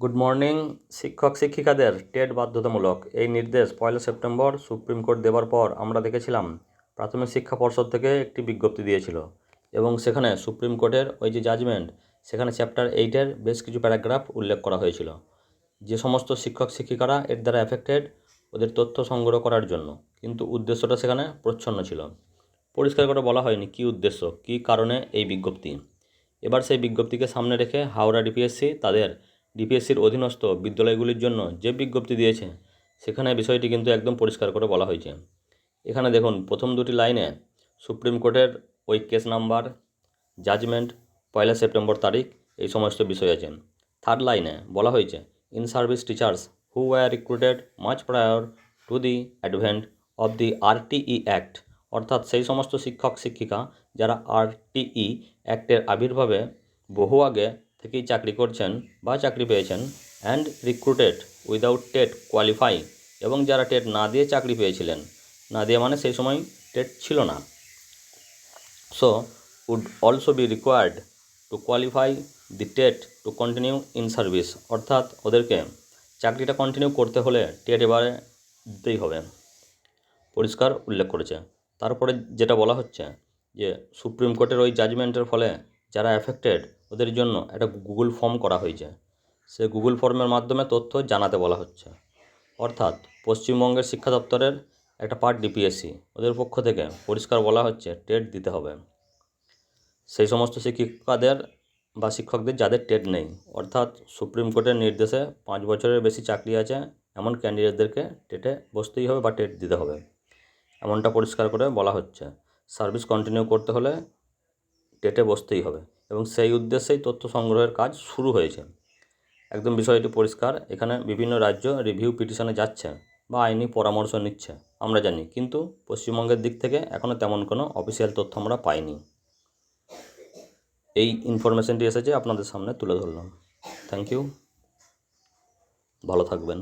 Good morning, শিক্ষক, শিক্ষিকাদের TET বাধ্যতামূলক। এই নির্দেশ পয়লা সেপ্টেম্বর সুপ্রিম কোর্ট দেওয়ার পর আমরা দেখেছিলাম প্রাথমিক শিক্ষা পর্ষদ থেকে একটি বিজ্ঞপ্তি দিয়েছিল এবং সেখানে সুপ্রিম কোর্টের ওই যে জাজমেন্ট সেখানে চ্যাপ্টার এইটের বেশ কিছু প্যারাগ্রাফ উল্লেখ করা হয়েছিল। যে সমস্ত শিক্ষক, শিক্ষিকারা এর দ্বারা এফেক্টেড ওদের তথ্য সংগ্রহ করার জন্য। কিন্তু উদ্দেশ্যটা সেখানে প্রচ্ছন্ন ছিল। পরিষ্কার করে বলা হয়নি কী উদ্দেশ্য, কী কারণে এই বিজ্ঞপ্তি। এবার সেই বিজ্ঞপ্তিকে সামনে রেখে হাওড়া ডিপিএসসি তাদের ডিপিএসসির অধীনস্থ বিদ্যালয়গুলির জন্য যে বিজ্ঞপ্তি দিয়েছে, সেখানে বিষয়টি কিন্তু একদম পরিষ্কার করে বলা হয়েছে। এখানে দেখুন, প্রথম দুটি লাইনে সুপ্রিম কোর্টের ওই কেস নাম্বার, জাজমেন্ট, পয়লা সেপ্টেম্বর তারিখ, এই সমস্ত বিষয় আছে। থার্ড লাইনে বলা হয়েছে, in service teachers who were recruited much prior to the advent of the RTE act. অর্থাৎ সেই সমস্ত শিক্ষক, শিক্ষিকা যারা আরটিই অ্যাক্টের আবির্ভাবে বহু আগে থেকেই চাকরি করছেন বা চাকরি পেয়েছেন and recruited without TET qualify এবং যারা টেট না দিয়ে চাকরি পেয়েছিলেন, না দিয়ে মানে সেই সময় টেট ছিল না। So would also be required to qualify the TET to continue in service অর্থাৎ ওদেরকে চাকরিটা কন্টিনিউ করতে হলে টেট এবারে দিতেই হবে। পরিষ্কার উল্লেখ করেছে। তারপরে যেটা বলা হচ্ছে যে সুপ্রিম কোর্টের ওই জাজমেন্টের ফলে যারা অ্যাফেক্টেড ওদের জন্য একটা গুগল ফর্ম করা হয়েছে। সে গুগল ফর্মের মাধ্যমে তথ্য জানাতে বলা হচ্ছে। অর্থাৎ পশ্চিমবঙ্গের শিক্ষা দপ্তরের একটা পার্ট ডিপিএসসি ওদের পক্ষ থেকে পরিষ্কার বলা হচ্ছে, টেট দিতে হবে। সেই সমস্ত শিক্ষিকাদের বা শিক্ষকদের যাদের টেট নেই, অর্থাৎ সুপ্রিম কোর্টের নির্দেশে পাঁচ বছরের বেশি চাকরি আছে, এমন ক্যান্ডিডেটদেরকে টেটে বসতেই হবে বা টেট দিতে হবে। এমনটা পরিষ্কার করে বলা হচ্ছে। সার্ভিস কন্টিনিউ করতে হলে টেটে বসতেই হবে। এবং সেই উদ্দেশ্যেই তথ্য সংগ্রহের কাজ শুরু হয়েছে। একদম বিষয়টি পরিষ্কার, এখানে বিভিন্ন রাজ্য রিভিউ পিটিশনে যাচ্ছে বা আইনি পরামর্শ নিচ্ছে, আমরা জানি। কিন্তু পশ্চিমবঙ্গের দিক থেকে এখনও তেমন কোনো অফিসিয়াল তথ্য আমরা পাইনি। এই ইনফরমেশনটি এসেছে আপনাদের সামনে তুলে ধরলাম। থ্যাংক ইউ ভালো থাকবেন।